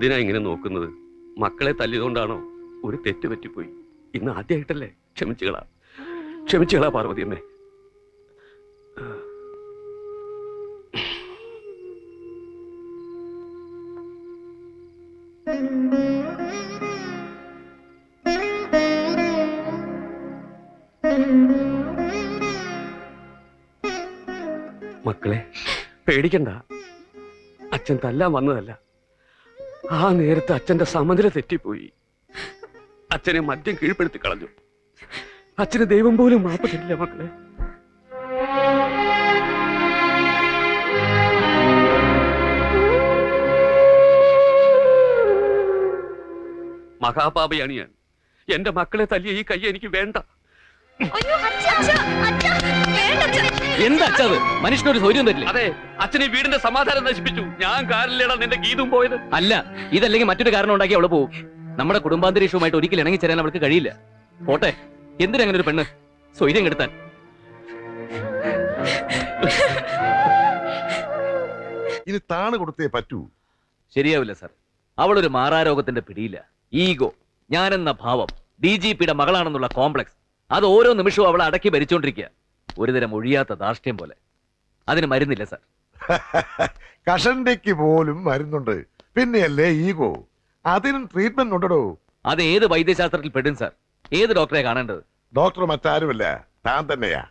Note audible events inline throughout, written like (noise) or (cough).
എന്തിനാ ഇങ്ങനെ നോക്കുന്നത്? മക്കളെ തല്ലിയതുകൊണ്ടാണോ? ഒരു തെറ്റ് പറ്റിപ്പോയി. ഇന്ന് ആദ്യമായിട്ടല്ലേ ക്ഷമിച്ചുകളാ. ക്ഷമിച്ചുകളാ പാർവതി അമ്മേ. മക്കളെ പേടിക്കണ്ട. അച്ഛൻ തല്ലാൻ വന്നതല്ല. ആ നേരത്തെ അച്ഛന്റെ സമനില തെറ്റിപ്പോയി. അച്ഛനെ മദ്യം കീഴ്പ്പെടുത്തി കളഞ്ഞു. അച്ഛന് ദൈവം പോലും മാപ്പ് തരില്ല മക്കളെ. മഹാപാപയാണ് ഞാൻ എന്റെ മക്കളെ തല്ലിയ ഈ കൈ എനിക്ക് വേണ്ട. അയ്യോ, അച്ഛാ, അച്ഛാ, അച്ഛാ. എന്താ അച്ഛത് മനുഷ്യനൊരു സൗര്യം തരില്ല? അതെ അച്ഛനെ വീടിന്റെ സമാധാനം നശിപ്പിച്ചു. ഞാൻ കാറിലേടാ നിന്റെ ഗീതും പോയത്. അല്ല ഇതല്ലെങ്കിൽ മറ്റൊരു കാരണം ഉണ്ടാക്കി അവൾ പോകും നമ്മുടെ കുടുംബാന്തരീക്ഷവുമായിട്ട് ഒരിക്കലും ഇണങ്ങി ചേരാൻ അവൾക്ക് കഴിയില്ല. പോട്ടെ എന്തിനങ്ങനെ ഒരു പെണ്ണ്? സ്വൈര്യം കെടുത്താൻ. ഇനി താണ് കൊടുത്തേ പറ്റൂ. ശരിയാവില്ല സാർ. അവളൊരു മാറാരോഗത്തിന്റെ പിടിയില്ല. ഈഗോ ഞാനെന്ന ഭാവം ഡി ജി പിയുടെ മകളാണെന്നുള്ള കോംപ്ലക്സ് അത് ഓരോ നിമിഷവും അവളെ അടക്കി ഭരിച്ചോണ്ടിരിക്കുക. ഒരുതരം ഒഴിയാത്ത ധാർഷ്ട്യം പോലെ. അതിന് മരുന്നില്ല സാർ. (laughs) കഷണ്ടിക്ക് പോലും മരുന്നുണ്ട്. പിന്നെയല്ലേ ഈഗോ? അതിനും ട്രീറ്റ്മെന്റ് ഉണ്ടോ അത് ഏത് വൈദ്യശാസ്ത്രത്തിൽ പെടും സാർ? ഏത് ഡോക്ടറെ കാണേണ്ടത്? ഡോക്ടർ മറ്റാരുമല്ല താൻ തന്നെയാ.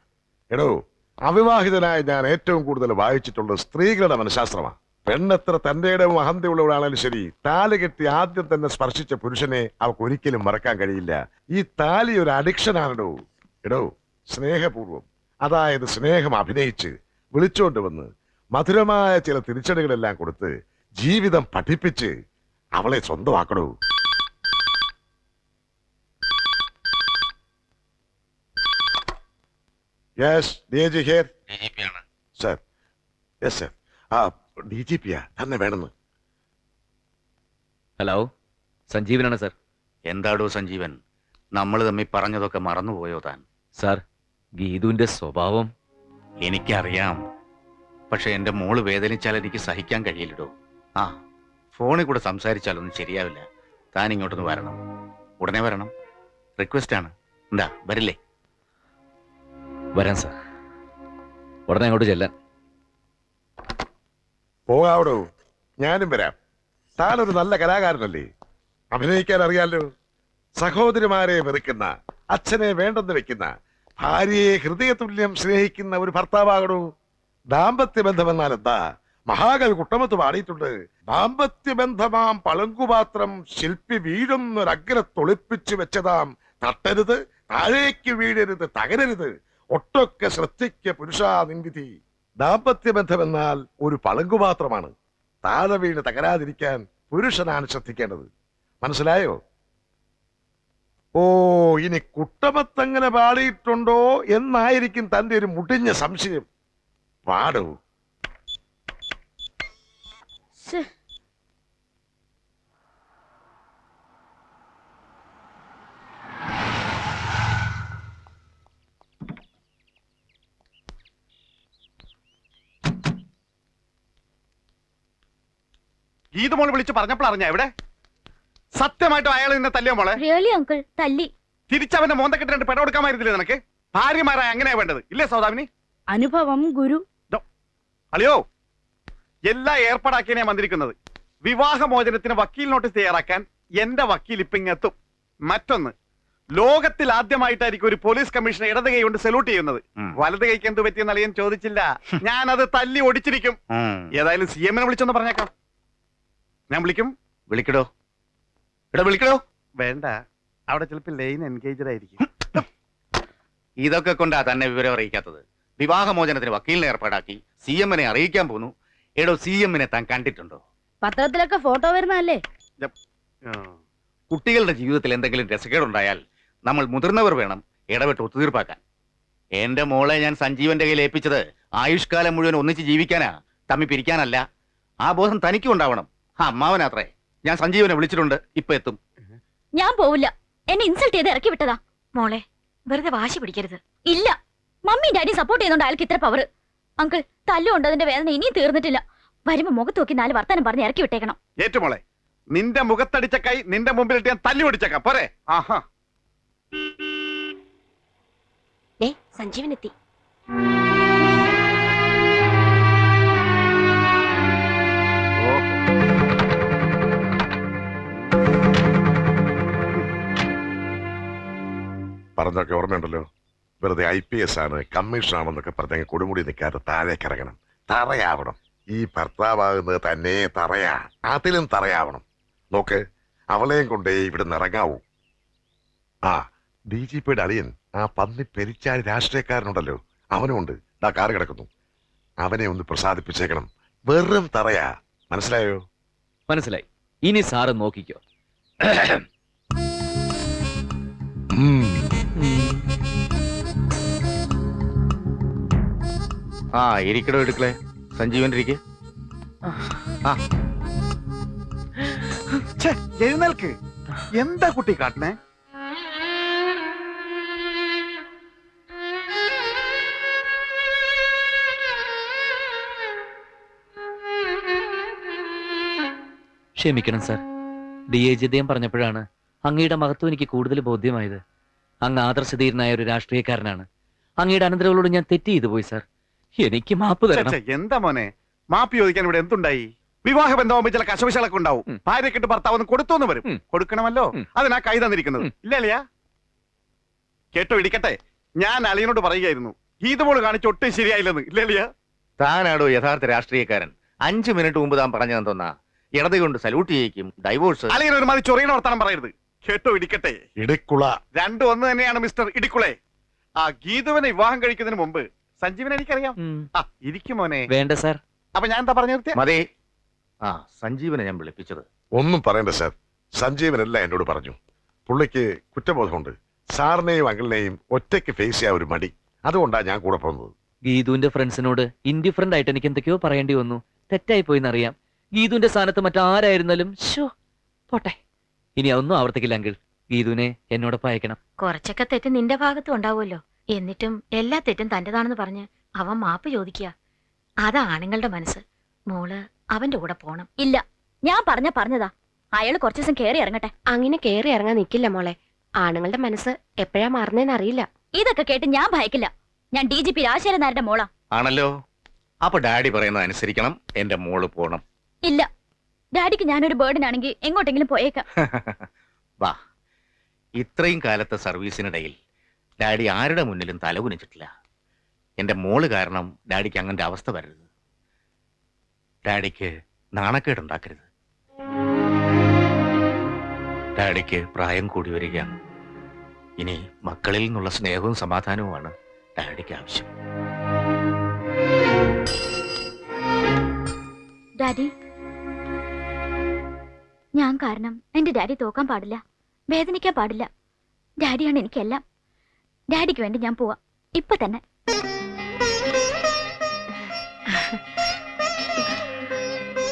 എടോ അവിവാഹിതനായ ഞാൻ ഏറ്റവും കൂടുതൽ വായിച്ചിട്ടുള്ളത് സ്ത്രീകളുടെ മനഃശാസ്ത്രമാണ് പെണ്ണെത്ര തന്റെ ഇടവും അഹന്തയുള്ളവളാണെങ്കിലും ശരി താലി കെട്ടി ആദ്യം തന്നെ സ്പർശിച്ച പുരുഷനെ അവൾക്ക് ഒരിക്കലും മറക്കാൻ കഴിയില്ല. ഈ താലി ഒരു അഡിക്ഷൻ ആണെടോ. എടോ സ്നേഹപൂർവം അതായത് സ്നേഹം അഭിനയിച്ച് വിളിച്ചോണ്ട് വന്ന് മധുരമായ ചില തിരിച്ചടികളെല്ലാം കൊടുത്ത് ജീവിതം പഠിപ്പിച്ച് അവളെ സ്വന്തമാക്കണു. യെസ് ഡി ജി ഹിയർ ഡിജിപിയാണ് സർ യെസ് സർ ആ ഡി ജി പിയാ തന്നെ വേണമെന്ന്. ഹലോ സഞ്ജീവനാണ് സർ എന്താടോ സഞ്ജീവൻ? നമ്മൾ തമ്മിൽ പറഞ്ഞതൊക്കെ മറന്നുപോയോ താൻ? സാർ ഗീതുവിന്റെ സ്വഭാവം? എനിക്കറിയാം. പക്ഷെ എന്റെ മോൾ വേദനിച്ചാൽ എനിക്ക് സഹിക്കാൻ കഴിയില്ലടോ. ആ ഫോണിൽ കൂടെ സംസാരിച്ചാലൊന്നും ശരിയാവില്ല. താൻ ഇങ്ങോട്ടൊന്ന് വരണം. ഉടനെ വരണം. റിക്വസ്റ്റ് ആണ്. എന്താ വരില്ലേ? വരാൻ സാർ. ഉടനെ അങ്ങോട്ട് ചെല്ലാൻ. പോകാവടോ. ഞാനും വരാം. താനൊരു നല്ല കലാകാരനല്ലേ. അഭിനയിക്കാൻ അറിയാലോ. സഹോദരിമാരെ വെറുക്കുന്ന അച്ഛനെ വേണ്ടെന്ന് വെക്കുന്ന ഭാര്യയെ ഹൃദയതുല്യം സ്നേഹിക്കുന്ന ഒരു ഭർത്താവാകണു. ദാമ്പത്യ ബന്ധമെന്നാൽ എന്താ മഹാകവി കുട്ടമത്ത് പാടിയിട്ടുണ്ട്. ദാമ്പത്യ ബന്ധമാം പളങ്കുപാത്രം ശില്പി വീഴുന്നൊരഗ്രത്തൊളിപ്പിച്ചു വെച്ചതാം. തട്ടരുത് താഴേക്ക് വീഴരുത് തകരരുത്. ഒട്ടൊക്കെ ശ്രദ്ധിക്ക പുരുഷാ നിൻവിധി. ദാമ്പത്യ ബന്ധമെന്നാൽ ഒരു പളങ്കുപാത്രമാണ്. താഴെ വീണ് തകരാതിരിക്കാൻ പുരുഷനാണ് ശ്രദ്ധിക്കേണ്ടത്. മനസ്സിലായോ? ഓ ഇനി കുട്ടമത്തങ്ങനെ പാടിയിട്ടുണ്ടോ എന്നായിരിക്കും തന്റെ ഒരു മുടിഞ്ഞ സംശയം. പാടൂ. ഗീതമോൾ വിളിച്ച് പറഞ്ഞപ്പോൾ അറിഞ്ഞ എവിടെ? സത്യമായിട്ടും അയാൾ നിന്നെ തല്ലിയ മോളെ? റിയലി അങ്കിൾ തല്ലി. തിരിച്ചവന്റെ മോന്തക്കെട്ട് രണ്ട് പെട കൊടുക്കാമായിരുന്നില്ലേ നിനക്ക്? ഭാര്യമാരായ അങ്ങനെയാ വേണ്ടത്. ഇല്ലേ സൗദാമിനി? അനുഭവം ഗുരു. അളിയോ. എല്ലാം ഏർപ്പാടാക്കിയാണ് ഞാൻ വന്നിരിക്കുന്നത്. വിവാഹമോചനത്തിന് വക്കീൽ നോട്ടീസ് തയ്യാറാക്കാൻ എന്റെ വക്കീൽ ഇപ്പൊ ഇങ്ങെത്തും മറ്റൊന്ന് ലോകത്തിൽ ആദ്യമായിട്ടായിരിക്കും ഒരു പോലീസ് കമ്മീഷണർ ഇടത് കൈ കൊണ്ട് സല്യൂട്ട് ചെയ്യുന്നത്. വലത് കൈക്ക് എന്ത് പറ്റിയെന്ന് അളിയൻ ചോദിച്ചില്ല. ഞാൻ അത് തല്ലി ഒടിച്ചിരിക്കും. ഏതായാലും സി എമ്മിനെ വിളിച്ചൊന്ന് പറഞ്ഞേക്കാം. ഞാൻ വിളിക്കും. വിളിക്കടോ. എടാ വിളിക്കണോ വേണ്ട. അവിടെ ചിലപ്പോൾ ലൈൻ എൻഗേജഡ് ആയിരിക്കും. ഇതൊക്കെ കൊണ്ടാ തന്നെ വിവരം അറിയിക്കാത്തത്. വിവാഹമോചനത്തിന് വക്കീലിനെ ഏർപ്പാടാക്കി സി എമ്മിനെ അറിയിക്കാൻ പോന്നു. എടോ സി എമ്മിനെ താൻ കണ്ടിട്ടുണ്ടോ? പത്രത്തിലൊക്കെ ഫോട്ടോ വരുന്നല്ലേ കുട്ടികളുടെ ജീവിതത്തിൽ എന്തെങ്കിലും രസക്കേടുണ്ടായാൽ നമ്മൾ മുതിർന്നവർ വേണം ഇടപെട്ട് ഒത്തുതീർപ്പാക്കാൻ. എന്റെ മോളെ ഞാൻ സഞ്ജീവന്റെ കയ്യിൽ ഏൽപ്പിച്ചത് ആയുഷ്കാലം മുഴുവൻ ഒന്നിച്ച് ജീവിക്കാനാ. തമ്മി പിരിക്കാനല്ല. ആ ബോധം തനിക്കും ഉണ്ടാവണം. ആ അമ്മാവനാത്രേ. ഞാൻ സഞ്ജീവനെ വിളിച്ചിട്ടുണ്ട് ഇപ്പൊ എത്തും. ഞാൻ പോവില്ല. എന്നെ ഇൻസൾട്ട് ചെയ്ത് ഇറക്കി വിട്ടതാ. മോളെ വെറുതെ വാശി പിടിക്കരുത്. ഇല്ല. മമ്മി ഡാഡി സപ്പോർട്ട് ചെയ്യുന്നുണ്ട് അയാൾക്ക് ഇത്ര പവർ അങ്കിൾ തല്ലുകൊണ്ട് അതിന്റെ വേദന ഇനിയും തീർന്നിട്ടില്ല. വരുമ്പോ മുഖത്ത് നോക്കി നാല് വർത്താനം പറഞ്ഞ് ഇറക്കി വിട്ടേക്കണം. ഏറ്റുമോളെ നിന്റെ മുഖത്തടിച്ച കൈ നിന്റെ മുമ്പിലിട്ട് ഞാൻ തല്ലി പിടിച്ചേക്കാം. പോരെ. ആഹാ. സഞ്ജീവനെത്തി. പറഞ്ഞൊക്കെ ഓർമ്മയുണ്ടല്ലോ? വെറുതെ ഐ പി എസ് ആണ് കമ്മീഷൻ ആണെന്നൊക്കെ പറഞ്ഞ കൊടുമുടി നിൽക്കാതെ താഴേക്ക് ഇറങ്ങണം. തറയാവണം. ഈ ഭർത്താവാകുന്നത് തന്നെ തറയാ. അതിലും തറയാവണം. നോക്ക് അവളെയും കൊണ്ടേ ഇവിടുന്ന് ഇറങ്ങാവൂ. ആ ഡി ജി പിയുടെ അളിയൻ ആ പന്നി പെരിച്ചാൽ രാഷ്ട്രീയക്കാരനുണ്ടല്ലോ. അവനുമുണ്ട് ആ കാറ് കിടക്കുന്നു. അവനെ ഒന്ന് പ്രസാദിപ്പിച്ചേക്കണം. വെറും തറയാ. മനസ്സിലായോ? മനസ്സിലായി. ഇനി സാറ് നോക്കിക്കോ. ആ ഇരിക്കടോ എടുക്കളെ. സഞ്ജീവൻ ഇരിക്കെ എഴുന്നേൽക്ക്. എന്താ കുട്ടി കാട്ടണേ? ക്ഷമിക്കണം സാർ. ഡി എ ജിതയം പറഞ്ഞപ്പോഴാണ് അങ്ങയുടെ മഹത്വം എനിക്ക് കൂടുതൽ ബോധ്യമായത്. അങ്ങ് ആദർശധീരനായ ഒരു രാഷ്ട്രീയക്കാരനാണ്. അങ്ങയുടെ അനന്തരങ്ങളോട് ഞാൻ തെറ്റ് ചെയ്തു പോയി സാർ. എനിക്ക് മാപ്പ് തരണം. ഛെ, എന്താ മോനെ? മാപ്പ് ചോദിക്കാൻ ഇവിടെ എന്തുണ്ടായി? വിവാഹ ബന്ധമാകുമ്പോ ചില കശവിശകളൊക്കെ ഉണ്ടാവും. ഉം. ഭാര്യക്കിട്ട് ഭർത്താവ് ഒന്ന് കൊടുത്തോന്ന് വരും. ഉം. കൊടുക്കണമല്ലോ? ഉം. അതിനാ കൈ തന്നിരിക്കുന്നത്. ഉം. ഇല്ല അളിയാ കേട്ടോ ഇടിക്കട്ടെ ഞാൻ അളിയനോട് പറയുകയായിരുന്നു. ഗീതമോൾ കാണിച്ച് ഒട്ടും ശരിയായില്ലെന്ന്. ഇല്ല അളിയാ താനാടോ യഥാർത്ഥ രാഷ്ട്രീയക്കാരൻ. അഞ്ചു മിനിറ്റ് മുമ്പ് താൻ പറഞ്ഞതെന്തോന്നാ ഇടത് കൊണ്ട് സല്യൂട്ട് ചെയ്യിക്കും ഡൈവോഴ്സ് അളിയൻ ഒരു മതി ചൊറിയണ വർത്താനം പറയരുത്. കേട്ടോ ഇടിക്കട്ടെ ഇടിക്കുള. രണ്ടും ഒന്ന് തന്നെയാണ് മിസ്റ്റർ ഇടിക്കുളെ. ആ ഗീതുവിനെ വിവാഹം കഴിക്കുന്നതിന് മുമ്പ് സഞ്ജീവനെ എനിക്കറിയാം. ആ ഇരിക്കും മോനെ. വേണ്ട സാർ. അപ്പൊ ഞാൻ എന്താ പറഞ്ഞു നിർത്തിയ? മതി. ആ സഞ്ജീവനെ ഞാൻ വിളിപ്പിച്ചത്. ഒന്നും പറയണ്ട സാർ. സഞ്ജീവനല്ല എന്നോട് പറഞ്ഞു. പുള്ളിക്ക് കുറ്റബോധമുണ്ട്. സാറിനെയും അങ്കിളിനെയും ഒറ്റയ്ക്ക് ഫേസ് ചെയ്യാൻ ഒരു മടി. അതുകൊണ്ടാണ് ഞാൻ കൂടെ പോകുന്നത്. ഗീതുവിന്റെ ഫ്രണ്ട്സിനോട് ഇൻഡിഫറന്റ് ആയിട്ട് എനിക്ക് എന്തൊക്കെയോ പറയേണ്ടി വന്നു. തെറ്റായി പോയിന്നറിയാം. ഗീതുവിന്റെ സ്ഥാനത്ത് മറ്റാരായിരുന്നാലും ഷോ പോട്ടെ. ഇനി അതൊന്നും ആവർത്തിക്കില്ല അങ്കിൾ. ഗീതുവിനെ എന്നോടൊപ്പം അയക്കണം. കുറച്ചൊക്കെ തെറ്റ് നിന്റെ ഭാഗത്തും ഉണ്ടാവുമല്ലോ. എന്നിട്ടും എല്ലാ തെറ്റും തന്റെതാണെന്ന് പറഞ്ഞ് അവൻ മാപ്പ് ചോദിക്കുക. അതാ ആണുങ്ങളുടെ മനസ്സ്. മോൾ അവന്റെ കൂടെ പോണം. ഇല്ല ഞാൻ പറഞ്ഞ പറഞ്ഞതാ. അയാൾ കുറച്ചു ദിവസം കേറി ഇറങ്ങട്ടെ. അങ്ങനെ കേറി ഇറങ്ങാൻ നിൽക്കില്ല മോളെ. ആണുങ്ങളുടെ മനസ്സ് എപ്പോഴാ മാറുന്നേന്ന് അറിയില്ല. ഇതൊക്കെ കേട്ട് ഞാൻ ഭയക്കില്ല. ഞാൻ ഡി ജി പി രാജശേഖരൻ നായരുടെ മോളാ. ആണല്ലോ? അപ്പൊ ഡാഡി പറയുന്നത് അനുസരിക്കണം. എന്റെ മോൾ പോണം. ഇല്ല. ഡാഡിക്ക് ഞാനൊരു ബേർഡൻ ആണെങ്കിൽ എങ്ങോട്ടെങ്കിലും പോയേക്കാം. (laughs) വാ. ഇത്രയും കാലത്തെ സർവീസിനിടയിൽ ഡാഡി ആരുടെ മുന്നിലും തലകുനിച്ചിട്ടില്ല. എന്റെ മോൾ കാരണം ഡാഡിക്ക് അങ്ങനെ അവസ്ഥ വരരുത്. ഡാഡിക്ക് നാണക്കേടുണ്ടാക്കരുത് ഡാഡിക്ക് പ്രായം കൂടി വരികയാണ്. ഇനി മക്കളിൽ നിന്നുള്ള സ്നേഹവും സമാധാനവുമാണ് ഡാഡിക്ക് ആവശ്യം. ഡാഡി. ഞാൻ കാരണം എന്റെ ഡാഡി തോക്കാൻ പാടില്ല. വേദനിക്കാൻ പാടില്ല. ഡാഡിയാണ് എനിക്കെല്ലാം. ഡാഡിക്ക് വേണ്ടി ഞാൻ പോവാ. ഇപ്പൊ തന്നെ.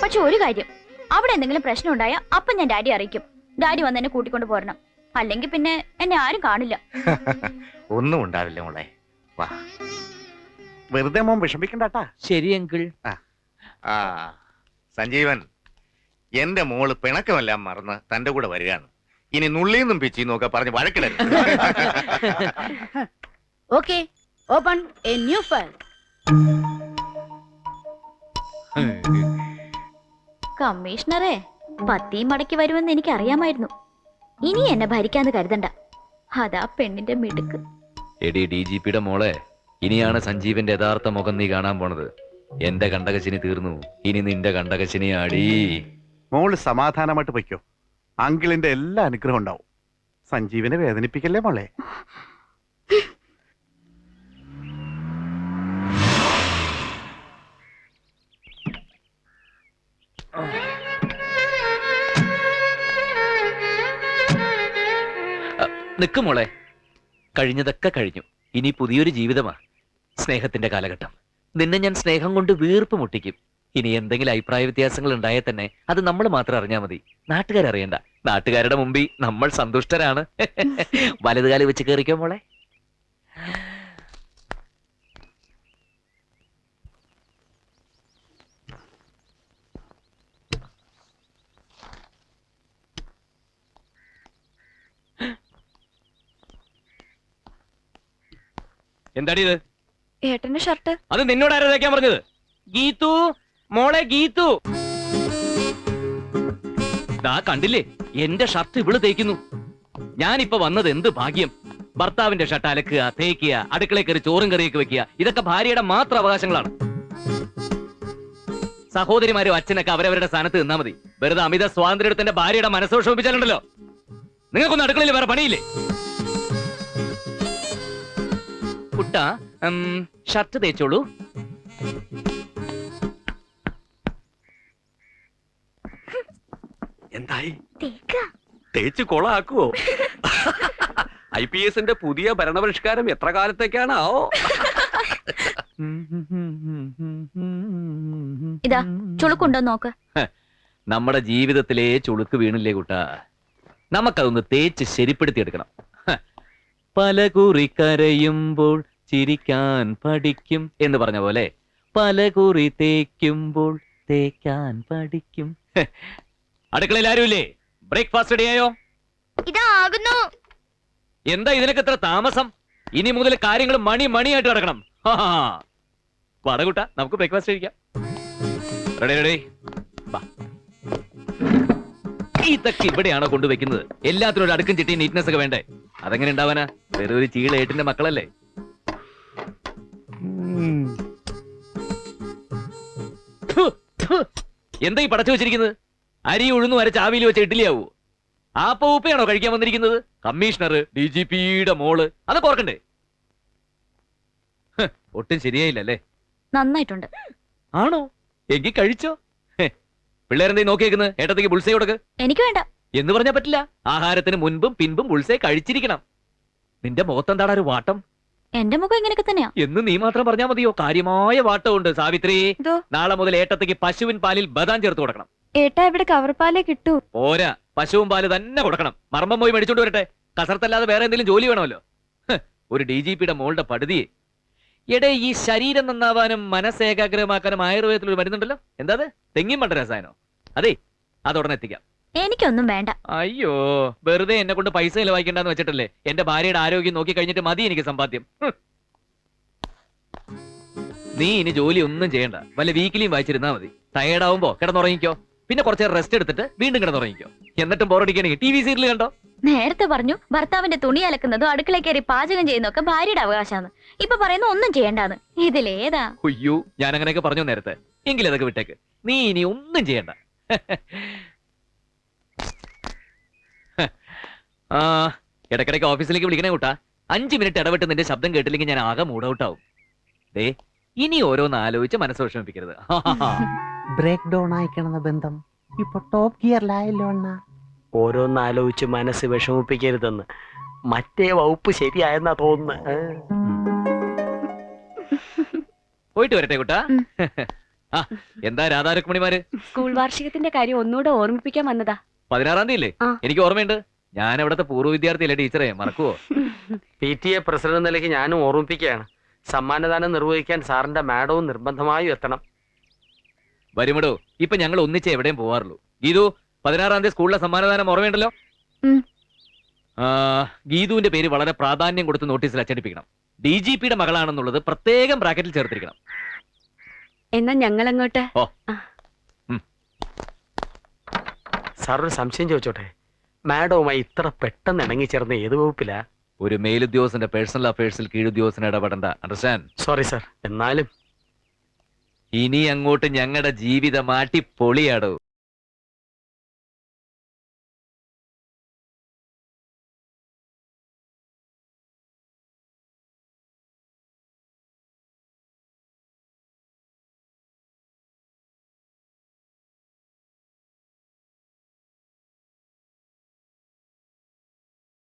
പക്ഷെ ഒരു കാര്യം അവിടെ എന്തെങ്കിലും പ്രശ്നം ഉണ്ടായാൽ അപ്പൊ ഞാൻ ഡാഡി അറിയിക്കും. ഡാഡി വന്ന് എന്നെ കൂട്ടിക്കൊണ്ട് പോരണം. അല്ലെങ്കിൽ പിന്നെ എന്നെ ആരും കാണില്ല. (laughs) ഒന്നും ഉണ്ടാവില്ല മോളെ. വാ. വെറുതെ മോൻ വിഷമിക്കണ്ടാട്ടാ. ശരി അങ്കിൾ. ആ സഞ്ജീവൻ എന്റെ മോൾ പിണക്കമെല്ലാം മറന്ന് തന്റെ കൂടെ വരികയാണ്. ഇനി നുള്ളിന്നും പിച്ചി ഒക്കെ പറഞ്ഞ് വഴക്കിടരുത്. Okay open a new file കമ്മീഷണറെ പത്തിയും മടക്കി വരുമെന്ന് എനിക്ക് അറിയാമായിരുന്നു ഇനി എന്നെ ഭരിക്കാന്ന് കരുതണ്ട. അതാ പെണ്ണിന്റെ മിടുക്ക്. എടി ഡി ജി പിയുടെ മോളെ ഇനിയാണ് സഞ്ജീവന്റെ യഥാർത്ഥ മുഖം നീ കാണാൻ പോണത്. എന്റെ കണ്ടകശിനി തീർന്നു. ഇനി നിന്റെ കണ്ടകശിനി ആടി മോൾ സമാധാനമായിട്ട് പൊയ്ക്കോ. അങ്കിളിന്റെ എല്ലാ അനുഗ്രഹം ഉണ്ടാവും. സഞ്ജീവിനെ വേദനിപ്പിക്കല്ലേ മോളെ? നിക്ക് മോളെ. കഴിഞ്ഞതൊക്കെ കഴിഞ്ഞു. ഇനി പുതിയൊരു ജീവിതമാ. സ്നേഹത്തിന്റെ കാലഘട്ടം. നിന്നെ ഞാൻ സ്നേഹം കൊണ്ട് വീർപ്പ് മുട്ടിക്കും. ഇനി എന്തെങ്കിലും അഭിപ്രായ വ്യത്യാസങ്ങൾ ഉണ്ടായാൽ തന്നെ അത് നമ്മൾ മാത്രം അറിഞ്ഞാൽ മതി. നാട്ടുകാരറിയണ്ട നാട്ടുകാരുടെ മുമ്പിൽ നമ്മൾ സന്തുഷ്ടരാണ്. (laughs) വലതുകാലി വെച്ച് കയറിക്കോ മോളെ. എന്താടി ഇത്? ഏട്ടന്റെ ഷർട്ട്. അത് നിന്നോട് ആരോ തേക്കാൻ പറഞ്ഞത്? ഗീതു? മോളെ ഗീതു. ദാ കണ്ടില്ലേ? എന്റെ ഷർട്ട് ഇവൾ തേക്കുന്നു. ഞാനിപ്പോ വന്നത് എന്ത് ഭാഗ്യം? ഭർത്താവിന്റെ ഷർട്ട് അലക്കുക തേക്കുക അടുക്കളയിൽ കയറി ചോറും കറിയൊക്കെ വെക്കുക ഇതൊക്കെ ഭാര്യയുടെ മാത്രം അവകാശങ്ങളാണ്. സഹോദരിമാരും അച്ഛനൊക്കെ അവരവരുടെ സ്ഥാനത്ത് നിന്നാ മതി. വെറുതെ അമിത സ്വാതന്ത്ര്യത്തിന്റെ ഭാര്യയുടെ മനസ്സോ ശോഭിച്ചാലുണ്ടല്ലോ നിങ്ങൾക്കൊന്നും അടുക്കളയിൽ വേറെ പണിയില്ലേ? കുട്ട ഷർട്ട് തേച്ചോളൂ. എന്തായി? തേച്ച് കൊളാക്കുവോ? ഐ പി എസിന്റെ പുതിയ ഭരണപരിഷ്കാരം എത്ര കാലത്തേക്കാണാവോ ഇതാ ചുളുക്കുണ്ടോ നോക്ക്. നമ്മുടെ ജീവിതത്തിലെ ചുളുക്ക് വീണില്ലേ കുട്ട. നമുക്കതൊന്ന് തേച്ച് ശരിപ്പെടുത്തിയെടുക്കണം. എടുക്കണം പല കുറി കരയുമ്പോൾ ചിരിക്കാൻ പഠിക്കും എന്ന് പറഞ്ഞ പോലെ പല കുറി തേക്കുമ്പോൾ തേക്കാൻ പഠിക്കും. അടുക്കളയിൽ ആരുമില്ലേ ബ്രേക്ക്ഫാസ്റ്റ് റെഡിയായോ ഇതാകുന്നു. എന്താ ഇതിനൊക്കെ ഇത്ര താമസം? ഇനി മുതൽ കാര്യങ്ങൾ മണി മണിയായിട്ട് നടക്കണം. പടകുട്ട നമുക്ക് ബ്രേക്ക്ഫാസ്റ്റ് കഴിക്കാം. റെഡി റെഡി ഇതൊക്കെ ഇവിടെയാണോ കൊണ്ടുവെക്കുന്നത് എല്ലാത്തിനും ഒരു അടുക്കും ചിട്ടി നീറ്റ്നെസ് ഒക്കെ വേണ്ടേ? അതെങ്ങനെ ഉണ്ടാവാനാ? വെറുതെ ഒരു ചീള ഏട്ടിന്റെ മക്കളല്ലേ. എന്താ ഈ പടച്ചു വെച്ചിരിക്കുന്നത്? അരി ഉഴുന്നു വരച്ച ആവിയിൽ വെച്ച ഇഡ്ഡലിയാവൂ. ആപ്പ ഉപ്പയാണോ കഴിക്കാൻ വന്നിരിക്കുന്നത്? കമ്മീഷണർ ഡി ജി പിയുടെ മോൾ അത് ഓർക്കണ്ടേ ഹ്, ഒട്ടും ശരിയായില്ലല്ലേ? നന്നായിട്ടുണ്ട്. ആണോ? എങ്കിൽ കഴിച്ചോ? ഹെ, പിള്ളേരെന്തേ നോക്കിയേക്കുന്നത് ഏട്ടത്തേക്ക് ബുൾസൈ കൊടുക്ക്. എനിക്ക് വേണ്ട. എന്ന് പറഞ്ഞാ പറ്റില്ല. ആഹാരത്തിന് മുൻപും പിൻപും ബുൾസൈ കഴിച്ചിരിക്കണം. നിന്റെ മുഖത്തെന്താടാ ഒരു വാട്ടം? എന്റെ മുഖം ഇങ്ങനെയൊക്കെ തന്നെയാ. എന്ന് നീ മാത്രം പറഞ്ഞാ മതിയോ? കാര്യമായ വാട്ടമുണ്ട് സാവിത്രി. നാളെ മുതൽ ഏട്ടത്തേക്ക് പശുവിൻ പാലിൽ ബദാം ചേർത്ത് കൊടുക്കണം. ഏട്ടാ ഇവിടെ കവർപ്പാലേ കിട്ടൂ. പോരാ പശുവും പാൽ തന്നെ കൊടുക്കണം. മർമ്മം പോയി മേടിച്ചോണ്ട് വരട്ടെ. കസർത്തല്ലാതെ വേറെ എന്തെങ്കിലും ജോലി വേണമല്ലോ. ഹ്, ഒരു ഡി ജി പിയുടെ മോളുടെ പടുതിയെ. എടേ ഈ ശരീരം നന്നാവാനും മനസ്സ് ഏകാഗ്രമാക്കാനും ആയുർവേദത്തിൽ ഒരു മരുന്നുണ്ടല്ലോ. എന്താ അത്? തെങ്ങിൻ മണ്ട രസായനോ? അതെ അതുടനെ എത്തിക്കാം. എനിക്കൊന്നും വേണ്ട. അയ്യോ വെറുതെ എന്നെ കൊണ്ട് പൈസ ചെലവാക്കണ്ടെന്ന് വെച്ചിട്ടല്ലേ എന്റെ ഭാര്യയുടെ ആരോഗ്യം നോക്കി കഴിഞ്ഞിട്ട് മതി എനിക്ക് സമ്പാദ്യം. ഹ്. നീ ഇനി ജോലി ഒന്നും ചെയ്യണ്ട. വല്ല വീക്കിലിയും വായിച്ചിരുന്നാ മതി. ടയേർഡാവുമ്പോ കിടന്നുറങ്ങിക്കോ. പിന്നെ കുറച്ച് റെസ്റ്റ് എടുത്തിട്ട് വീണ്ടും കിടന്നുറങ്ങിക്കോ. എന്നിട്ടും ബോറടിക്കണെങ്കിൽ ടി വി സീരിയൽ കണ്ടോ? നേരത്തെ പറഞ്ഞു ഭർത്താവിന്റെ തുണി അലക്കുന്നതും അടുക്കള കയറി പാചകം ചെയ്യുന്നതൊക്കെ ഭാര്യയുടെ അവകാശമാണ്. ഇപ്പൊ പറയുന്ന ഒന്നും ചെയ്യണ്ടാന്ന്. ഇതിലേതാ? അയ്യോ ഞാൻ അങ്ങനെയൊക്കെ പറഞ്ഞു നേരത്തെ. എങ്കിലും അതൊക്കെ വിട്ടേക്ക്. നീ ഇനി ഒന്നും ചെയ്യണ്ട. ആ ഇടക്കിടക്ക് ഓഫീസിലേക്ക് വിളിക്കണേ കൂട്ടാ. അഞ്ച് മിനിറ്റ് ഇടവിട്ട് നിന്റെ ശബ്ദം കേട്ടില്ലെങ്കിൽ ഞാൻ ആകെ മൂഡ് ഔട്ട് ആവും ദേ ഇനി ഓരോന്ന് ആലോചിച്ച് മനസ്സ് വിഷമിപ്പിക്കരുത്. (laughs) ബ്രേക്ക് ഡൗൺ ആയിക്കണെന്ന ബന്ധം. ഇപ്പൊ ടോപ്പ് ഗിയറിലായല്ലോ അണ്ണ. ഓരോന്നാലോചിച്ച് മനസ്സ് വിഷമിപ്പിക്കരുതെന്ന്. മറ്റേ വകുപ്പ് ശരിയായെന്നാ തോന്നുന്നു. പോയിട്ട് വരട്ടെ കുട്ടാ. ആ എന്താ രാധാരുക്മണിമാര് സ്കൂൾ വാർഷികത്തിന്റെ കാര്യം ഒന്നുകൂടെ ഓർമ്മിപ്പിക്കാൻ വന്നതാ. പതിനാറാം തീയതി അല്ലേ എനിക്ക് ഓർമ്മയുണ്ട്. ഞാൻ അവിടുത്തെ പൂർവ വിദ്യാർത്ഥിയല്ലേ ടീച്ചറെ? മറക്കുവോ? പി. ടി. എ പ്രസിഡന്റ് നിലയ്ക്ക് ഞാനും ഓർമ്മിപ്പിക്കുകയാണ്. സമ്മാനദാനം നിർവഹിക്കാൻ സാറിന്റെ മാഡവും നിർബന്ധമായും എത്തണം. വരുമടോ. ഇപ്പൊ ഞങ്ങൾ ഒന്നിച്ച് എവിടെയും പോവാറുള്ളൂ. ഗീതു പതിനാറാം തീയതി സ്കൂളിലെ സമ്മാനദാനം ഓർമ്മയുണ്ടല്ലോ? ആ, ഗീതുവിന്റെ പേര് വളരെ പ്രാധാന്യം കൊടുത്ത് നോട്ടീസിൽ അച്ചടിപ്പിക്കണം. ഡി ജി പിയുടെ മകളാണെന്നുള്ളത് പ്രത്യേകം ബ്രാക്കറ്റിൽ ചേർത്തിരിക്കണം. എന്നാ ഞങ്ങൾ അങ്ങോട്ട് സാർ ഒരു സംശയം ചോദിച്ചോട്ടെ? മാഡവുമായി ഇത്ര പെട്ടെന്ന് ഇണങ്ങിച്ചേർന്ന ഏത് വകുപ്പിലാ? ഒരു മേലുദ്യോഗസ്ഥന്റെ പേഴ്സണൽ അഫയേഴ്സിൽ കീഴുദ്യോഗസ്ഥന് ഇടപെടണ്ട. അണ്ടർസ്റ്റാൻഡ് സോറി സാർ എന്നാലും ഇനി അങ്ങോട്ട് ഞങ്ങളുടെ ജീവിതം പൊളിയാടോ